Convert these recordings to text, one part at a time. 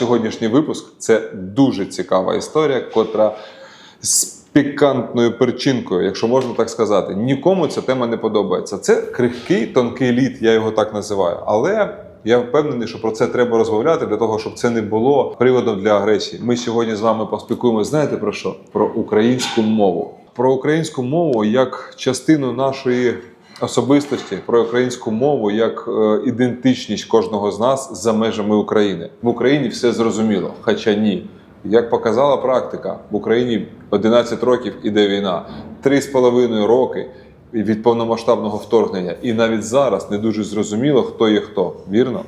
Сьогоднішній випуск це дуже цікава історія, котра з пікантною перчинкою, якщо можна так сказати. Нікому ця тема не подобається. Це крихкий, тонкий лід, я його так називаю. Але я впевнений, що про це треба розмовляти для того, щоб це не було приводом для агресії. Ми сьогодні з вами поспілкуємося. Знаєте про що? Про українську мову. Про українську мову як частину нашої особистості, про українську мову як е, ідентичність кожного з нас за межами України. В Україні все зрозуміло, хоча ні. Як показала практика, в Україні 11 років іде війна, 3,5 роки від повномасштабного вторгнення. І навіть зараз не дуже зрозуміло, хто є хто, вірно?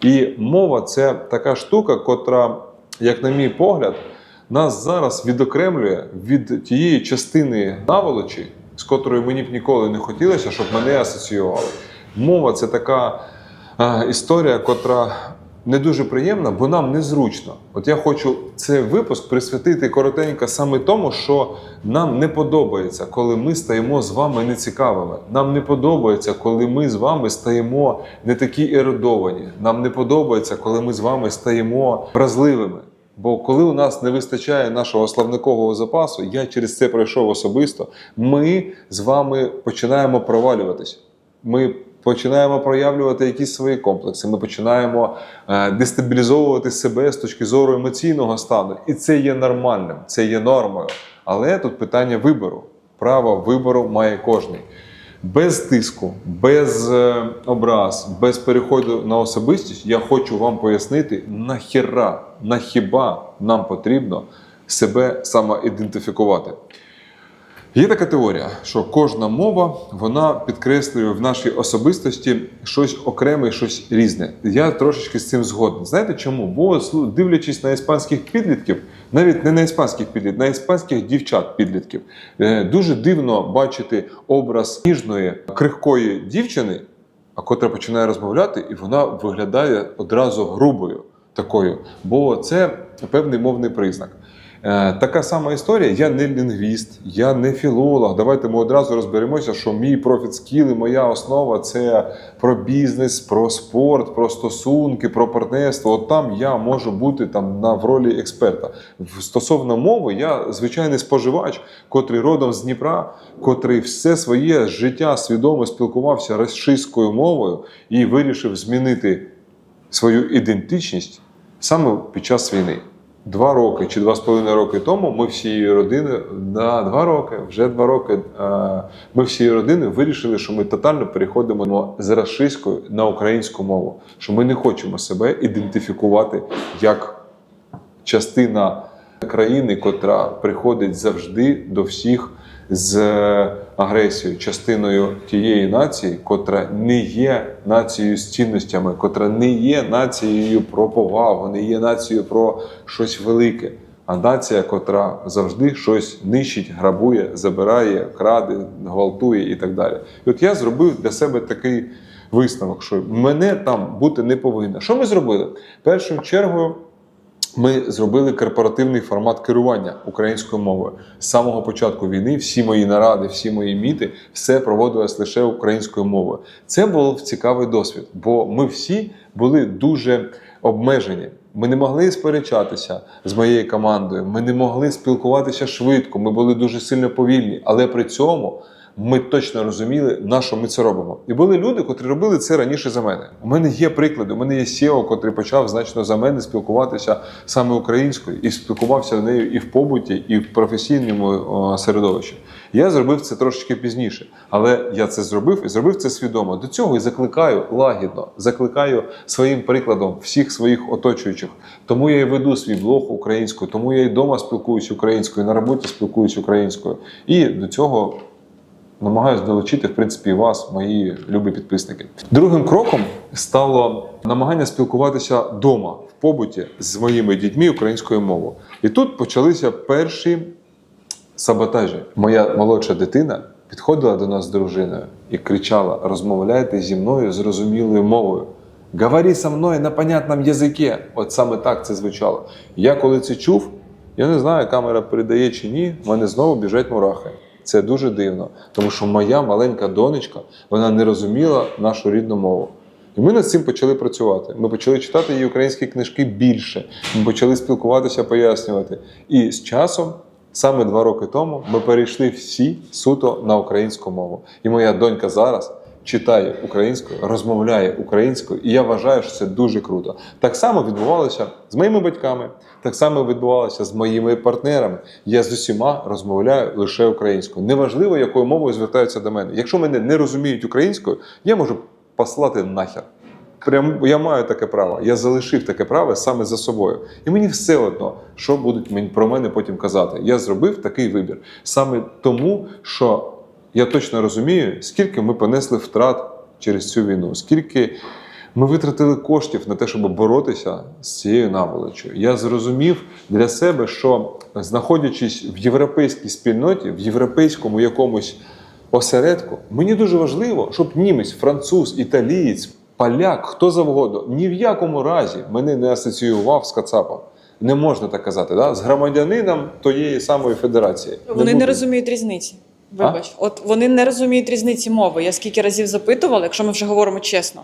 І мова це така штука, котра, як на мій погляд, нас зараз відокремлює від тієї частини наволочі, з котрою мені б ніколи не хотілося, щоб мене асоціювали. Мова це така історія, котра не дуже приємна, бо нам незручно. От я хочу цей випуск присвятити коротенько саме тому, що нам не подобається, коли ми стаємо з вами нецікавими. Нам не подобається, коли ми з вами стаємо не такі ерудовані. Нам не подобається, коли ми з вами стаємо вразливими. Бо коли у нас не вистачає нашого славникового запасу, я через це пройшов особисто. Ми з вами починаємо провалюватися. Ми починаємо проявлювати якісь свої комплекси. Ми починаємо е, дестабілізовувати себе з точки зору емоційного стану, і це є нормальним, це є нормою. Але тут питання вибору. Право вибору має кожний. Без тиску, без е, образ, без переходу на особистість, я хочу вам пояснити, нахіра, нахіба нам потрібно себе самоідентифікувати. Є така теорія, що кожна мова вона підкреслює в нашій особистості щось окреме, щось різне. Я трошечки з цим згоден. Знаєте чому? Бо дивлячись на іспанських підлітків, навіть не на іспанських підлітків, на іспанських дівчат-підлітків, е, дуже дивно бачити образ ніжної крихкої дівчини, а котра починає розмовляти, і вона виглядає одразу грубою такою, бо це певний мовний признак. Е, Така сама історія. Я не лінгвіст, я не філолог. Давайте ми одразу розберемося, що мій профіт скіл і моя основа це про бізнес, про спорт, про стосунки, про партнерство. От там я можу бути там на в ролі експерта. Стосовно мови, я звичайний споживач, котрий родом з Дніпра, котрий все своє життя свідомо спілкувався російською мовою і вирішив змінити свою ідентичність саме під час війни. Два роки чи два з половиною роки тому ми всією родиною на два роки, вже два роки. Ми всією родиною вирішили, що ми тотально переходимо з расистською на українську мову. Що ми не хочемо себе ідентифікувати як частина країни, котра приходить завжди до всіх з агресією, частиною тієї нації, котра не є нацією з цінностями, котра не є нацією про повагу, не є нацією про щось велике. А нація, котра завжди щось нищить, грабує, забирає, краде, гвалтує і так далі. І от я зробив для себе такий висновок, що мене там бути не повинно. Що ми зробили? Першою чергою ми зробили корпоративний формат керування українською мовою. З самого початку війни всі мої наради, всі мої міти, все проводилось лише українською мовою. Це був цікавий досвід, бо ми всі були дуже обмежені. Ми не могли сперечатися з моєю командою, ми не могли спілкуватися швидко, ми були дуже сильно повільні, але при цьому ми точно розуміли, на що ми це робимо. І були люди, котрі робили це раніше за мене. У мене є приклади. У мене є SEO, котрий почав значно за мене спілкуватися саме українською і спілкувався нею і в побуті, і в професійному середовищі. Я зробив це трошечки пізніше, але я це зробив і зробив це свідомо. До цього і закликаю лагідно, закликаю своїм прикладом всіх своїх оточуючих. Тому я і веду свій блог українською, тому я і вдома спілкуюся українською, на роботі спілкуюся українською. І до цього намагаюся долучити, в принципі, вас, мої любі підписники. Другим кроком стало намагання спілкуватися вдома, в побуті з моїми дітьми українською мовою. І тут почалися перші саботажі. Моя молодша дитина підходила до нас з дружиною і кричала: розмовляйте зі мною зрозумілою мовою. Говори со мною на понятному язикі. От саме так це звучало. Я коли це чув, я не знаю, камера передає чи ні, в мене знову біжать мурахи. Це дуже дивно, тому що моя маленька донечка вона не розуміла нашу рідну мову. І ми над цим почали працювати. Ми почали читати її українські книжки більше. Ми почали спілкуватися, пояснювати. І з часом, саме два роки тому, ми перейшли всі суто на українську мову. І моя донька зараз читає українською, розмовляє українською, і я вважаю, що це дуже круто. Так само відбувалося з моїми батьками, так само відбувалося з моїми партнерами. Я з усіма розмовляю лише українською. Неважливо, якою мовою звертаються до мене. Якщо мене не розуміють українською, я можу послати нахер. Прям я маю таке право. Я залишив таке право саме за собою. І мені все одно, що будуть про мене потім казати. Я зробив такий вибір саме тому, що я точно розумію, скільки ми понесли втрат через цю війну, скільки ми витратили коштів на те, щоб боротися з цією наволочю. Я зрозумів для себе, що знаходячись в європейській спільноті, в європейському якомусь осередку, мені дуже важливо, щоб німець, француз, італієць, поляк, хто завгодно, ні в якому разі мене не асоціював з Кацапом. Не можна так казати, да? з громадянином тієї самої федерації. Вони не буду. розуміють різниці. Вибач, от вони не розуміють різниці мови. Я скільки разів запитувала, якщо ми вже говоримо чесно,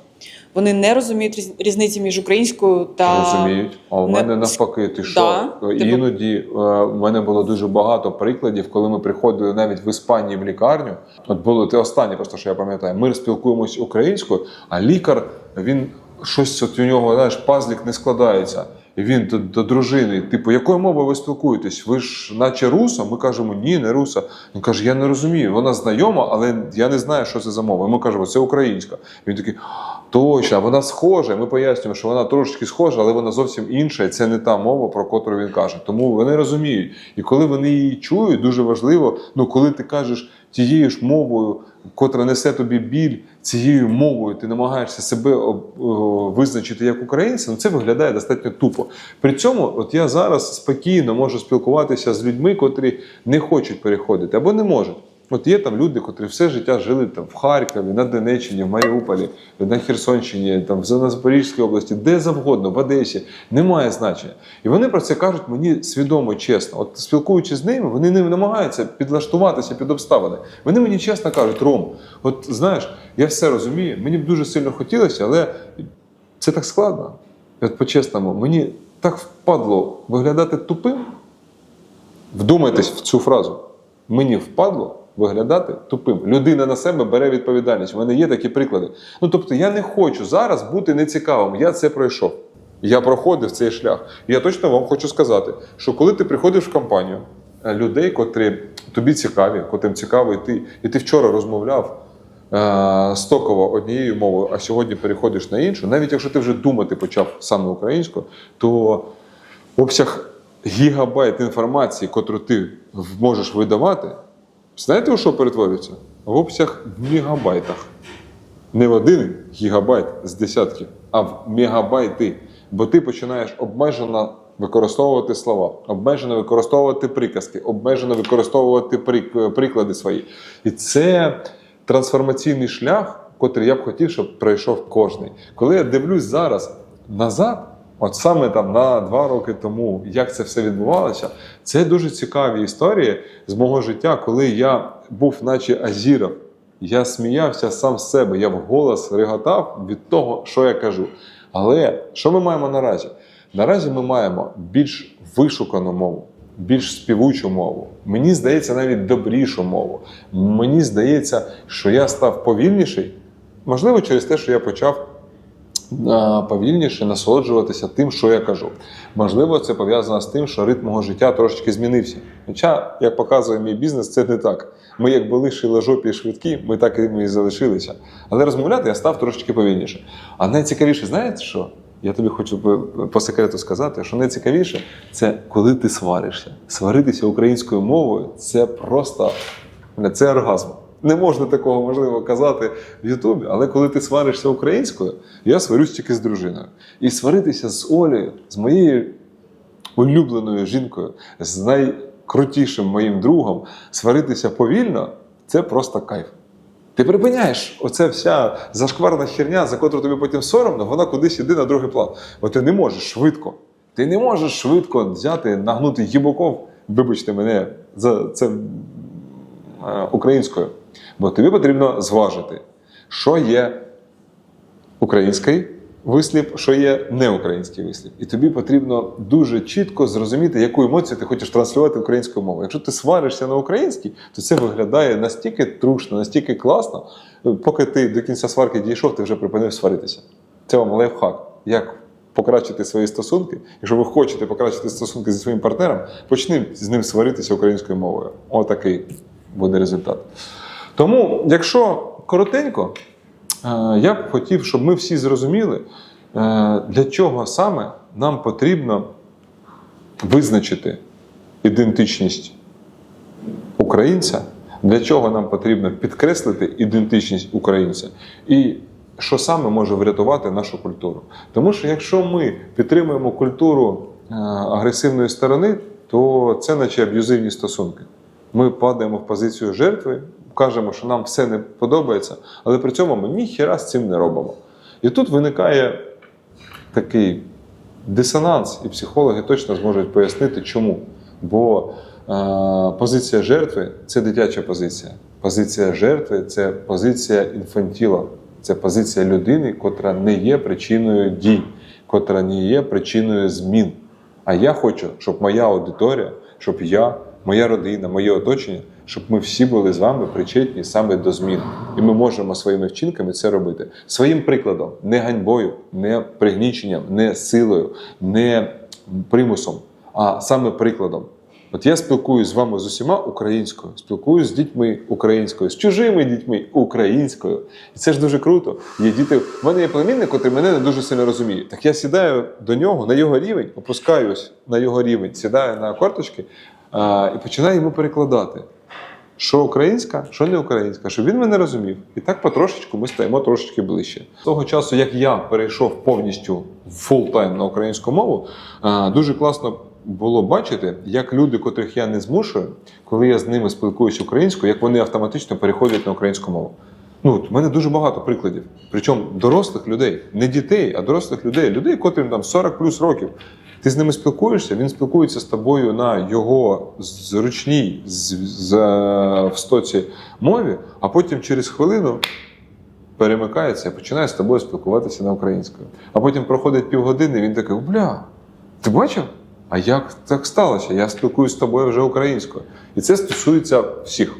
вони не розуміють різниці між українською та Розуміють. А у не- мене навпаки, ти що? Да, типу- Іноді е, в мене було дуже багато прикладів, коли ми приходили навіть в Іспанії в лікарню. От було те останнє, просто що я пам'ятаю. Ми спілкуємось українською, а лікар він щось от у нього знаєш, пазлік не складається. Він до, до дружини, типу, якою мовою ви спілкуєтесь? Ви ж наче руса? Ми кажемо, ні, не руса. Він каже, я не розумію. Вона знайома, але я не знаю, що це за мова. Ми кажемо, це українська. Він такий, точно, вона схожа. Ми пояснюємо, що вона трошечки схожа, але вона зовсім інша. І це не та мова, про котру він каже. Тому вони розуміють. І коли вони її чують, дуже важливо, ну коли ти кажеш тією ж мовою, котра несе тобі біль, цією мовою ти намагаєшся себе визначити як українця, ну це виглядає достатньо тупо. При цьому, от я зараз спокійно можу спілкуватися з людьми, котрі не хочуть переходити або не можуть. От є там люди, котрі все життя жили там в Харкові, на Донеччині, в Маріуполі, на Херсонщині, там в Запорізькій області, де завгодно, в Одесі, немає значення. І вони про це кажуть мені свідомо, чесно. От спілкуючись з ними, вони не намагаються підлаштуватися під обставини. Вони мені чесно кажуть, Ром, от знаєш, я все розумію, мені б дуже сильно хотілося, але це так складно. От по-чесному, мені так впадло виглядати тупим. Вдумайтесь в цю фразу. Мені впадло виглядати тупим. Людина на себе бере відповідальність. У мене є такі приклади. Ну тобто, я не хочу зараз бути нецікавим. Я це пройшов. Я проходив цей шлях. Я точно вам хочу сказати, що коли ти приходиш в компанію е, людей, котрі тобі цікаві, котрим цікаво йти, і ти вчора розмовляв е, стоково однією мовою, а сьогодні переходиш на іншу, навіть якщо ти вже думати почав саме українською, то обсяг гігабайт інформації, котру ти можеш видавати, знаєте, у що перетворюється? В обсяг в мегабайтах. Не в один гігабайт з десятків, а в мегабайти. Бо ти починаєш обмежено використовувати слова, обмежено використовувати приказки, обмежено використовувати прик- приклади свої. І це трансформаційний шлях, котрий я б хотів, щоб пройшов кожний. Коли я дивлюсь зараз назад, от саме там на два роки тому, як це все відбувалося, це дуже цікаві історії з мого життя, коли я був, наче Азіров. Я сміявся сам з себе, я вголос реготав від того, що я кажу. Але що ми маємо наразі? Наразі ми маємо більш вишукану мову, більш співучу мову. Мені здається, навіть добрішу мову. Мені здається, що я став повільніший, можливо, через те, що я почав повільніше насолоджуватися тим, що я кажу. Можливо, це пов'язано з тим, що ритм мого життя трошечки змінився. Хоча, як показує мій бізнес, це не так. Ми як були шиложопі і швидкі, ми так і залишилися. Але розмовляти я став трошечки повільніше. А найцікавіше, знаєте що? Я тобі хочу по секрету сказати, що найцікавіше це коли ти сваришся. Сваритися українською мовою це просто це оргазм. Не можна такого можливо казати в Ютубі, але коли ти сваришся українською, я сварюсь тільки з дружиною. І сваритися з Олею, з моєю улюбленою жінкою, з найкрутішим моїм другом, сваритися повільно це просто кайф. Ти припиняєш оця вся зашкварна херня, за котру тобі потім соромно, вона кудись іде на другий план. Бо ти не можеш швидко. Ти не можеш швидко взяти, нагнути гібоков, вибачте мене, за це е, українською. Бо тобі потрібно зважити, що є український вислів, що є неукраїнський вислів. І тобі потрібно дуже чітко зрозуміти, яку емоцію ти хочеш транслювати українською мовою. Якщо ти сваришся на українській, то це виглядає настільки трушно, настільки класно. Поки ти до кінця сварки дійшов, ти вже припинив сваритися. Це вам лайфхак. Як покращити свої стосунки? Якщо ви хочете покращити стосунки зі своїм партнером, почни з ним сваритися українською мовою. Отакий буде результат. Тому, якщо коротенько, е, я б хотів, щоб ми всі зрозуміли, е, для чого саме нам потрібно визначити ідентичність українця, для чого нам потрібно підкреслити ідентичність українця, і що саме може врятувати нашу культуру. Тому що якщо ми підтримуємо культуру е, агресивної сторони, то це наче аб'юзивні стосунки. Ми падаємо в позицію жертви, кажемо, що нам все не подобається, але при цьому ми ніхіра з цим не робимо. І тут виникає такий дисонанс, і психологи точно зможуть пояснити, чому. Бо е, позиція жертви це дитяча позиція. Позиція жертви це позиція інфантіла, це позиція людини, котра не є причиною дій, котра не є причиною змін. А я хочу, щоб моя аудиторія, щоб я, моя родина, моє оточення, щоб ми всі були з вами причетні саме до змін. І ми можемо своїми вчинками це робити. Своїм прикладом, не ганьбою, не пригніченням, не силою, не примусом, а саме прикладом. От я спілкуюсь з вами з усіма українською, спілкуюсь з дітьми українською, з чужими дітьми українською. І це ж дуже круто. Є діти. В мене є племінник, який мене не дуже сильно розуміє. Так я сідаю до нього на його рівень, опускаюсь на його рівень, сідаю на корточки і починаю йому перекладати. Що українська, що не українська, щоб він мене розумів. І так потрошечку ми стаємо трошечки ближче. З того часу, як я перейшов повністю фултайм на українську мову, дуже класно було бачити, як люди, котрих я не змушую, коли я з ними спілкуюся українською, як вони автоматично переходять на українську мову. Ну, от, в мене дуже багато прикладів. Причому дорослих людей, не дітей, а дорослих людей, людей, котрим там 40 плюс років. Ти з ними спілкуєшся, він спілкується з тобою на його зручній в стоці мові, а потім через хвилину перемикається і починає з тобою спілкуватися на українською. А потім проходить півгодини, він такий: бля, ти бачив? А як так сталося? Я спілкуюсь з тобою вже українською. І це стосується всіх.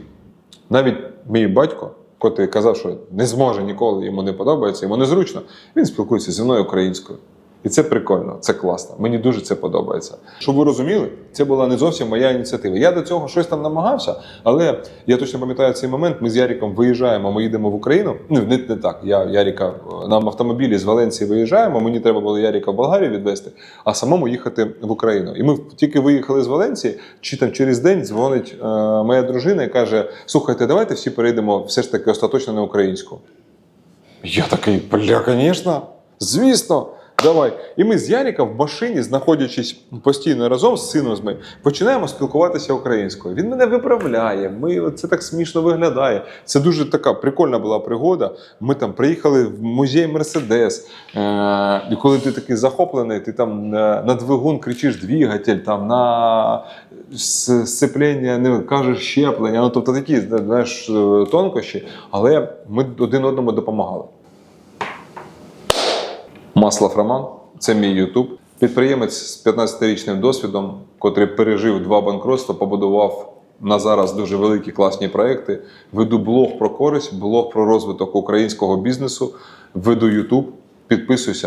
Навіть мій батько, котрий казав, що не зможе ніколи, йому не подобається, йому незручно, він спілкується зі мною українською. І це прикольно, це класно. Мені дуже це подобається. Щоб ви розуміли, це була не зовсім моя ініціатива. Я до цього щось там намагався, але я точно пам'ятаю цей момент. Ми з Яріком виїжджаємо, ми їдемо в Україну. Ну, не, не так. Я Яріка е, на автомобілі з Валенції виїжджаємо. Мені треба було Яріка в Болгарію відвезти, а самому їхати в Україну. І ми тільки виїхали з Валенції, чи там через день дзвонить е, моя дружина і каже: Слухайте, давайте всі перейдемо все ж таки остаточно на українську. Я такий, бля, звісно, звісно. Давай. І ми з Яріка в машині, знаходячись постійно разом з сином з моїм, починаємо спілкуватися українською. Він мене виправляє. Ми це так смішно виглядає. Це дуже така прикольна була пригода. Ми там приїхали в музей Мерседес. Е- і коли ти такий захоплений, ти там на, двигун кричиш двигатель, там на сцеплення, не кажеш щеплення. Ну тобто такі знаєш, тонкощі, але ми один одному допомагали. Маслов Роман, це мій Ютуб. Підприємець з 15-річним досвідом, котрий пережив два банкротства, побудував на зараз дуже великі класні проекти. Веду блог про користь, блог про розвиток українського бізнесу. Веду Ютуб. Підписуйся.